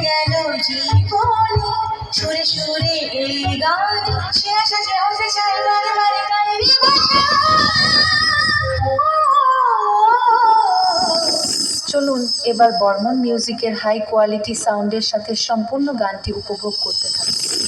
গেল জীবনে। সুরে সুরে এই গান সে বারে বারে চলুন এবার বর্মন মিউজিকের হাই কোয়ালিটি সাউন্ডের সাথে সম্পূর্ণ গানটি উপভোগ করতে থাকি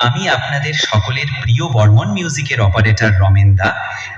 আমি আপনাদের সকলের প্রিয় বর্মন মিউজিকের অপারেটর রমেন দা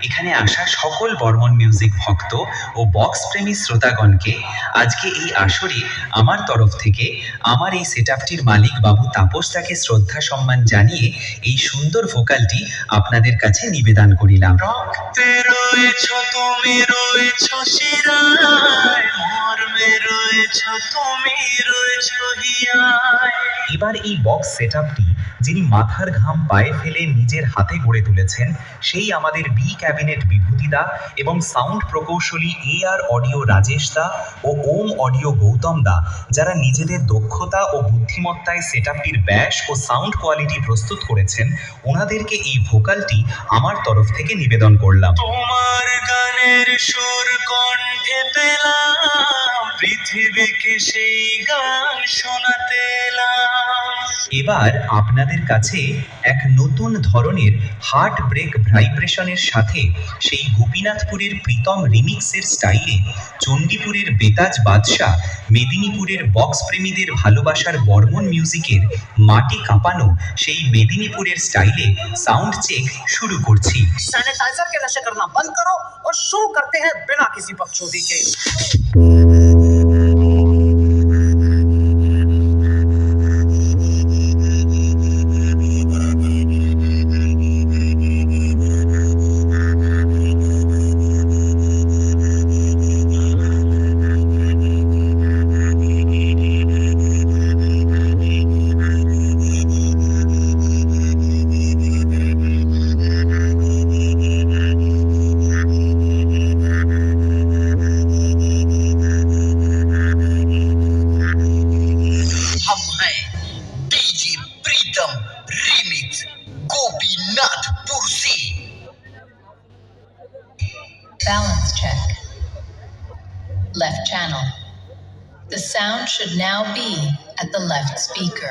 এখানে আসা সকল বর্মন মিউজিক ভক্ত ও বক্স প্রেমী শ্রোতাগণকে আজকে এই আসরে আমার তরফ থেকে আমার এই সেটআপটির মালিক বাবু তাপস দাকে শ্রদ্ধা সম্মান জানিয়ে এই সুন্দর ভোকালটি আপনাদের কাছে নিবেদন করিলাম। রক্তে রয়েছ তুমি রয়েছ শিরায়। মর্মে রয়েছ তুমি রয়েছ হিয়ায়। এবার এই বক্স সেটআপটি যিনি মাথার ঘাম পায়ে ফেলে নিজের হাতে গড়ে তুলেছেন, সেই আমাদের বি ক্যাবিনেট বিভূতিদা এবং সাউন্ড প্রকৌশলী এ আর অডিও রাজেশ দা ও ওম অডিও গৌতম দা, যারা নিজেদের দক্ষতা ও বুদ্ধিমত্তায় সেটআপটির ব্যাস ও সাউন্ড কোয়ালিটি প্রস্তুত করেছেন, ওনাদেরকে এই ভোকালটি আমার তরফ থেকে নিবেদন করলাম। তোমার গানের সুর কণ্ঠে পেলাম, পৃথিবীকে সেই গান এবার আপনাদের কাছে এক নতুন ধরনের হার্ট ব্রেক ভাইব্রেশনের সাথে সেই গোপীনাথপুরের প্রীতম রিমিক্সের স্টাইলে চণ্ডীপুরের বেতাজ বাদশাহ মেদিনীপুরের বক্স প্রেমীদের ভালোবাসার বর্মন মিউজিকের মাটি কাঁপানো সেই মেদিনীপুরের স্টাইলে সাউন্ড চেক শুরু করছি सैनिटाइजर के नशे करना बंद करो और शुरू करते हैं बिना किसी बकचोदी के Balance check. Left channel. The sound should now be at the left speaker.